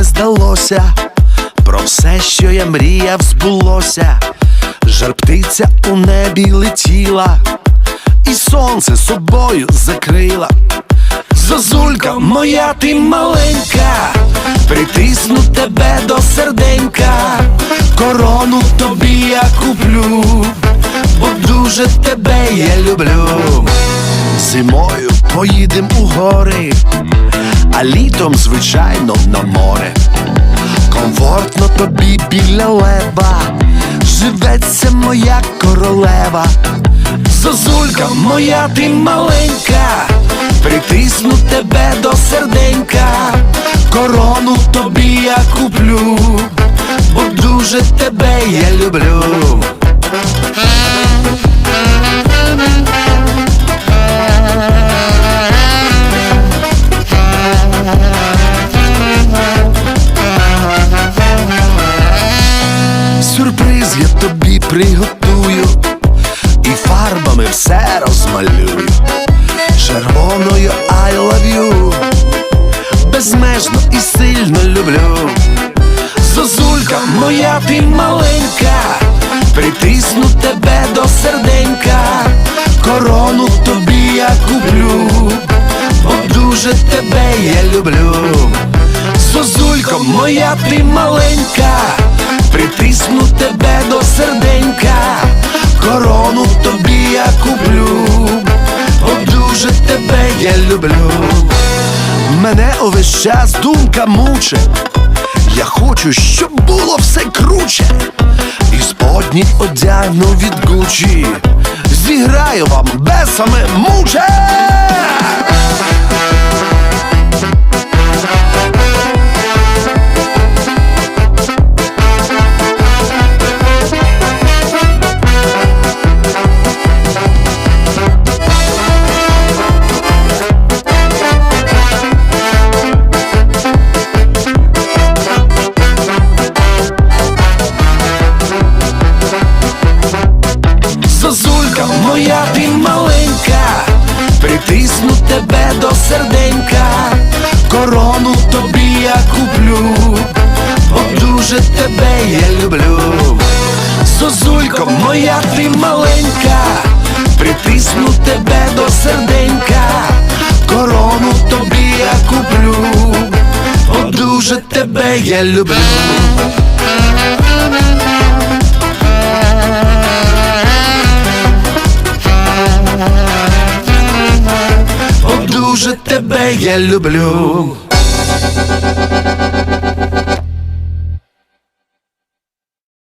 здалося, про все, що я мріяв, збулося. Жар птиця у небі летіла, і сонце собою закрила. Зозулька моя ти маленька, притисну тебе до серденька, корону тобі я куплю, бо дуже тебе я люблю. Зимою поїдем у гори, а літом, звичайно, на море. Комфортно тобі біля леба, живеться моя королева. Зозулька моя ти маленька, притисну тебе до серденька, корону тобі я куплю, бо дуже тебе я люблю. Приготую, і фарбами все розмалюю. Червоною I love you Безмежно і сильно люблю. Зозулька моя ти маленька, притисну тебе до серденька, корону тобі я куплю, бо дуже тебе я люблю. Зозулько, моя ти маленька, притисну тебе до серденька, корону тобі я куплю, бо дуже тебе я люблю. Мене увесь час думка муче. Я хочу, щоб було все круче. І сподні одягну від Гучі. Зіграю вам бесами муче. До серденька, корону тобі я куплю, бо дуже тебе я люблю. Зозулько моя ти маленька, притисну тебе до серденька, корону тобі я куплю, бо дуже тебе я люблю. Тебе я люблю.